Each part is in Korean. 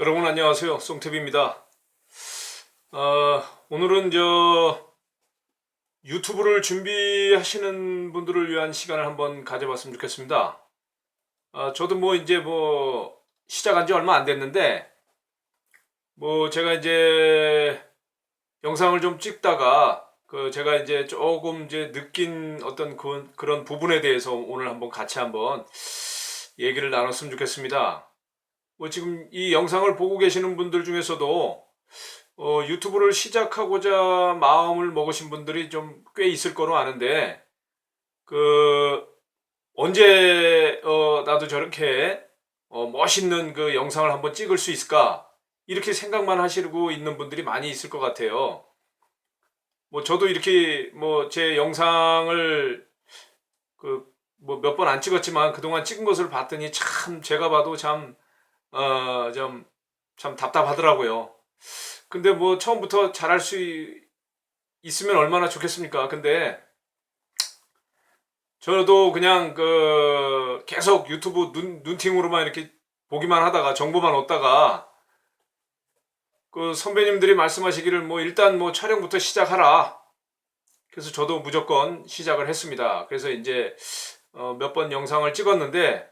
여러분 안녕하세요. 송태비입니다. 어, 오늘은 저 유튜브를 준비하시는 분들을 위한 시간을 한번 가져봤으면 좋겠습니다. 어, 저도 뭐 이제 뭐 시작한 지 얼마 안 됐는데 뭐 제가 이제 영상을 좀 찍다가 그 제가 이제 조금 이제 느낀 어떤 그, 그런 부분에 대해서 오늘 한번 같이 한번 얘기를 나눴으면 좋겠습니다. 뭐 지금 이 영상을 보고 계시는 분들 중에서도 어, 유튜브를 시작하고자 마음을 먹으신 분들이 좀 꽤 있을 거로 아는데 그 언제 어, 나도 저렇게 어, 멋있는 그 영상을 한번 찍을 수 있을까 이렇게 생각만 하시고 있는 분들이 많이 있을 것 같아요. 뭐 저도 이렇게 뭐 제 영상을 그 뭐 몇 번 안 찍었지만 그동안 찍은 것을 봤더니 참 제가 봐도 참 어, 좀, 참 답답하더라고요. 근데 뭐 처음부터 잘할 수 이- 있으면 얼마나 좋겠습니까? 근데 저도 그냥 그 계속 유튜브 눈, 눈팅으로만 이렇게 보기만 하다가 정보만 얻다가 그 선배님들이 말씀하시기를 뭐 일단 뭐 촬영부터 시작하라. 그래서 저도 무조건 시작을 했습니다. 그래서 이제 어, 몇 번 영상을 찍었는데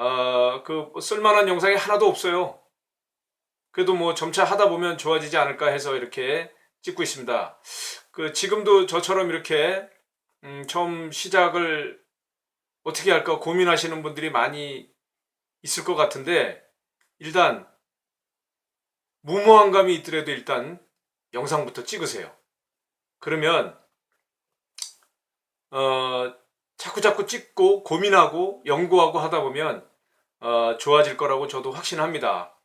아, 그 쓸만한 영상이 하나도 없어요. 그래도 뭐 점차 하다 보면 좋아지지 않을까 해서 이렇게 찍고 있습니다. 그 지금도 저처럼 이렇게 음, 처음 시작을 어떻게 할까 고민하시는 분들이 많이 있을 것 같은데 일단 무모한 감이 있더라도 일단 영상부터 찍으세요. 그러면 어, 자꾸 자꾸 찍고 고민하고 연구하고 하다 보면 어, 좋아질 거라고 저도 확신합니다.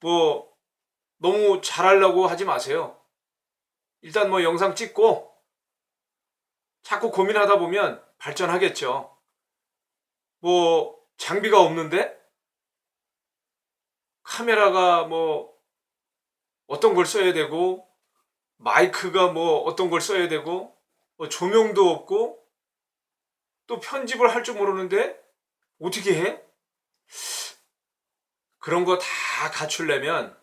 뭐 너무 잘하려고 하지 마세요. 일단 뭐 영상 찍고 자꾸 고민하다 보면 발전하겠죠. 뭐 장비가 없는데 카메라가 뭐 어떤 걸 써야 되고 마이크가 뭐 어떤 걸 써야 되고 뭐 조명도 없고 또 편집을 할 줄 모르는데 어떻게 해? 그런 거 다 갖추려면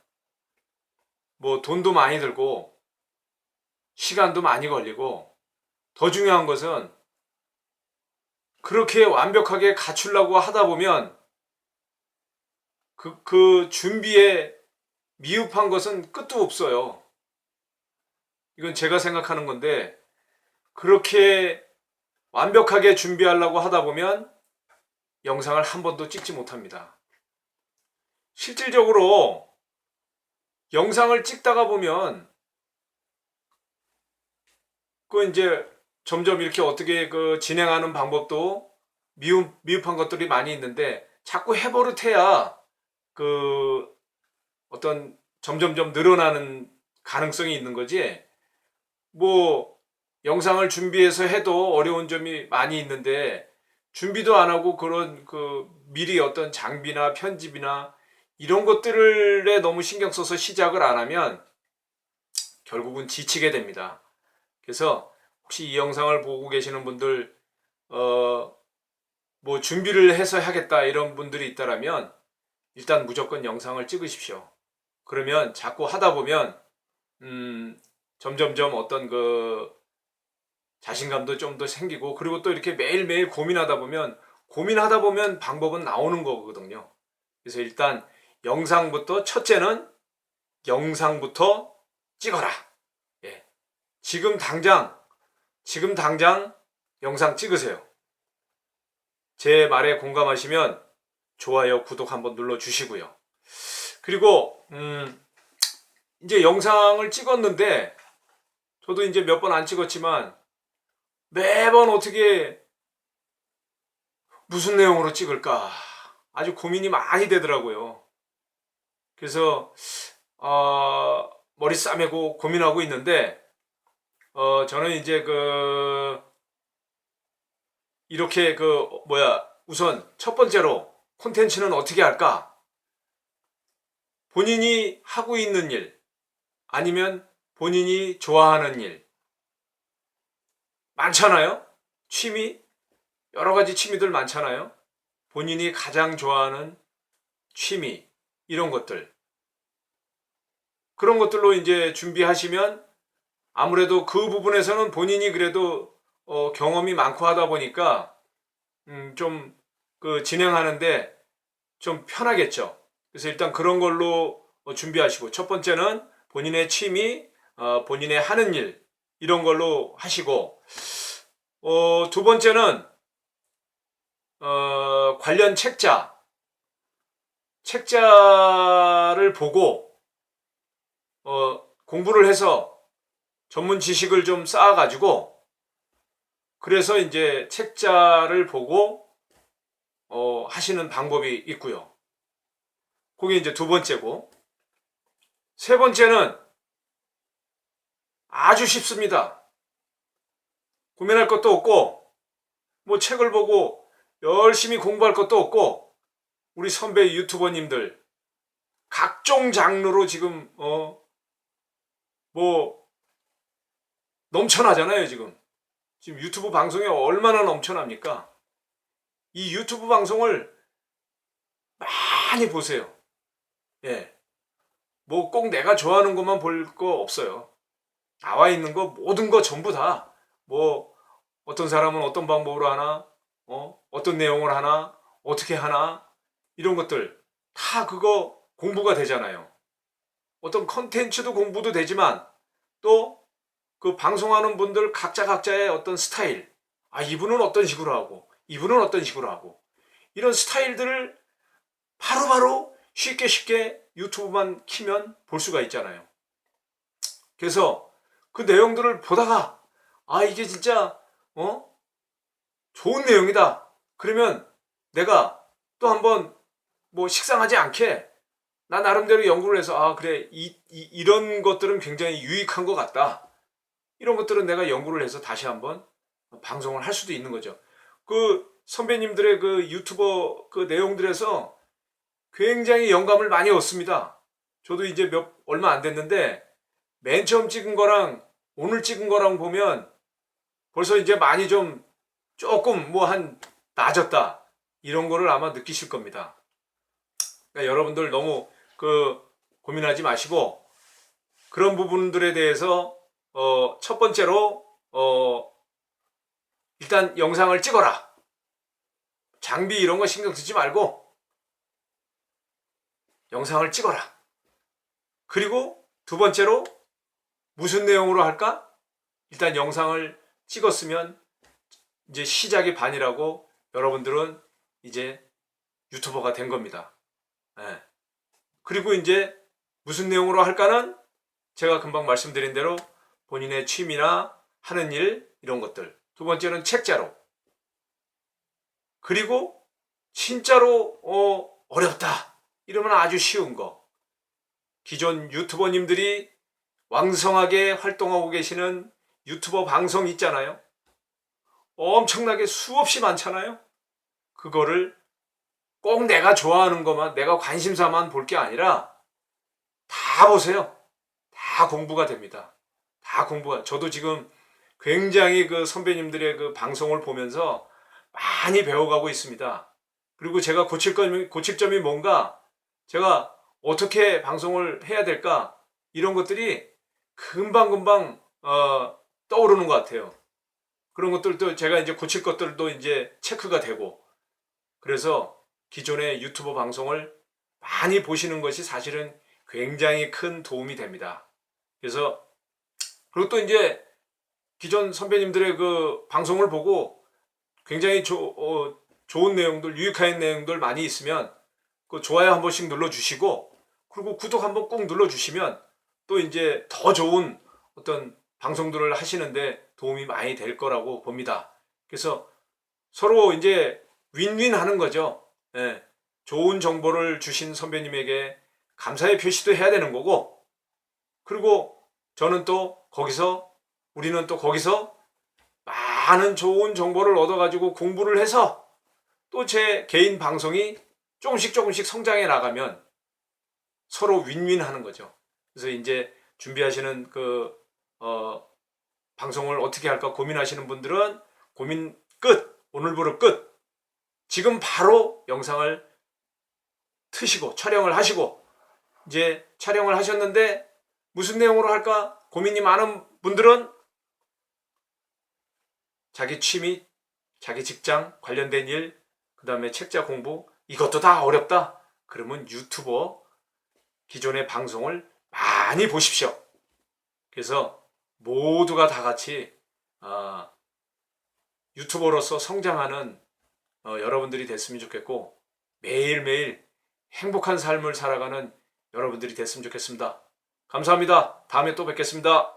뭐 돈도 많이 들고 시간도 많이 걸리고 더 중요한 것은 그렇게 완벽하게 갖추려고 하다 보면 그, 그 준비에 미흡한 것은 끝도 없어요. 이건 제가 생각하는 건데 그렇게 완벽하게 준비하려고 하다 보면 영상을 한 번도 찍지 못합니다. 실질적으로 영상을 찍다가 보면 그 이제 점점 이렇게 어떻게 그 진행하는 방법도 미흡, 미흡한 것들이 많이 있는데 자꾸 해버릇해야 그 어떤 점점점 늘어나는 가능성이 있는 거지 뭐 영상을 준비해서 해도 어려운 점이 많이 있는데 준비도 안 하고 그런 그 미리 어떤 장비나 편집이나 이런 것들에 너무 신경 써서 시작을 안 하면 결국은 지치게 됩니다. 그래서 혹시 이 영상을 보고 계시는 분들 어 뭐 준비를 해서 하겠다 이런 분들이 있다라면 일단 무조건 영상을 찍으십시오. 그러면 자꾸 하다 보면 음 점점점 어떤 그 자신감도 좀 더 생기고 그리고 또 이렇게 매일매일 고민하다 보면 고민하다 보면 방법은 나오는 거거든요. 그래서 일단 영상부터 첫째는 영상부터 찍어라. 예. 지금 당장 지금 당장 영상 찍으세요. 제 말에 공감하시면 좋아요, 구독 한번 눌러 주시고요. 그리고 음 이제 영상을 찍었는데 저도 이제 몇 번 안 찍었지만 매번 어떻게 무슨 내용으로 찍을까 아주 고민이 많이 되더라고요. 그래서 어, 머리 싸매고 고민하고 있는데 어, 저는 이제 그 이렇게 그 뭐야 우선 첫 번째로 콘텐츠는 어떻게 할까? 본인이 하고 있는 일 아니면 본인이 좋아하는 일 많잖아요. 취미 여러 가지 취미들 많잖아요. 본인이 가장 좋아하는 취미 이런 것들. 그런 것들로 이제 준비하시면 아무래도 그 부분에서는 본인이 그래도 어, 경험이 많고 하다 보니까 음, 좀 그 진행하는데 좀 편하겠죠. 그래서 일단 그런 걸로 어, 준비하시고 첫 번째는 본인의 취미, 어, 본인의 하는 일 이런 걸로 하시고 어, 두 번째는 어, 관련 책자 책자를 보고 어, 공부를 해서 전문 지식을 좀 쌓아가지고 그래서 이제 책자를 보고 어, 하시는 방법이 있고요. 그게 이제 두 번째고 세 번째는 아주 쉽습니다. 고민할 것도 없고 뭐 책을 보고 열심히 공부할 것도 없고 우리 선배 유튜버님들 각종 장르로 지금 어 뭐 넘쳐나잖아요 지금 지금 유튜브 방송이 얼마나 넘쳐납니까 이 유튜브 방송을 많이 보세요 예. 뭐 꼭 내가 좋아하는 것만 볼 거 없어요 나와 있는 거 모든 거 전부 다 뭐 어떤 사람은 어떤 방법으로 하나 어? 어떤 내용을 하나 어떻게 하나 이런 것들 다 그거 공부가 되잖아요. 어떤 컨텐츠도 공부도 되지만 또 그 방송하는 분들 각자 각자의 어떤 스타일 아 이분은 어떤 식으로 하고 이분은 어떤 식으로 하고 이런 스타일들을 바로바로 쉽게 쉽게 유튜브만 키면 볼 수가 있잖아요. 그래서 그 내용들을 보다가 아 이게 진짜 어? 좋은 내용이다. 그러면 내가 또 한번 뭐 식상하지 않게 나 나름대로 연구를 해서 아 그래 이, 이, 런 것들은 굉장히 유익한 것 같다. 이런 것들은 내가 연구를 해서 다시 한번 방송을 할 수도 있는 거죠. 그 선배님들의 그 유튜버 그 내용들에서 굉장히 영감을 많이 얻습니다. 저도 이제 몇 얼마 안 됐는데 맨 처음 찍은 거랑 오늘 찍은 거랑 보면 벌써 이제 많이 좀 조금 뭐한 나아졌다 이런 거를 아마 느끼실 겁니다 그러니까 여러분들 너무 그 고민하지 마시고 그런 부분들에 대해서 어, 첫 번째로 어, 일단 영상을 찍어라. 장비 이런 거 신경 쓰지 말고 영상을 찍어라. 그리고 두 번째로 무슨 내용으로 할까? 일단 영상을 찍었으면 이제 시작이 반이라고 여러분들은 이제 유튜버가 된 겁니다. 예. 그리고 이제 무슨 내용으로 할까는 제가 금방 말씀드린 대로 본인의 취미나 하는 일 이런 것들. 두 번째는 책자로. 그리고 진짜로 어, 어렵다. 이러면 아주 쉬운 거. 기존 유튜버님들이 왕성하게 활동하고 계시는 유튜버 방송 있잖아요. 엄청나게 수없이 많잖아요. 그거를 꼭 내가 좋아하는 것만, 내가 관심사만 볼 게 아니라 다 보세요. 다 공부가 됩니다. 다 공부가. 저도 지금 굉장히 그 선배님들의 그 방송을 보면서 많이 배워가고 있습니다. 그리고 제가 고칠 점이, 고칠 점이 뭔가 제가 어떻게 방송을 해야 될까 이런 것들이 금방금방 어, 떠오르는 것 같아요. 그런 것들도 제가 이제 고칠 것들도 이제 체크가 되고 그래서 기존의 유튜브 방송을 많이 보시는 것이 사실은 굉장히 큰 도움이 됩니다. 그래서 그리고 또 이제 기존 선배님들의 그 방송을 보고 굉장히 조, 어, 좋은 내용들, 유익한 내용들 많이 있으면 그 좋아요 한 번씩 눌러주시고 그리고 구독 한 번 꾹 눌러주시면 또 이제 더 좋은 어떤 방송들을 하시는데 도움이 많이 될 거라고 봅니다. 그래서 서로 이제 윈윈 하는 거죠. 예, 좋은 정보를 주신 선배님에게 감사의 표시도 해야 되는 거고, 그리고 저는 또 거기서, 우리는 또 거기서 많은 좋은 정보를 얻어가지고 공부를 해서 또 제 개인 방송이 조금씩 조금씩 성장해 나가면 서로 윈윈 하는 거죠. 그래서 이제 준비하시는 그, 어, 방송을 어떻게 할까 고민하시는 분들은 고민 끝! 오늘부로 끝! 지금 바로 영상을 트시고 촬영을 하시고 이제 촬영을 하셨는데 무슨 내용으로 할까 고민이 많은 분들은 자기 취미, 자기 직장 관련된 일, 그 다음에 책자 공부 이것도 다 어렵다. 그러면 유튜버 기존의 방송을 많이 보십시오. 그래서 모두가 다 같이 아, 유튜버로서 성장하는 어, 여러분들이 됐으면 좋겠고 매일매일 행복한 삶을 살아가는 여러분들이 됐으면 좋겠습니다. 감사합니다. 다음에 또 뵙겠습니다.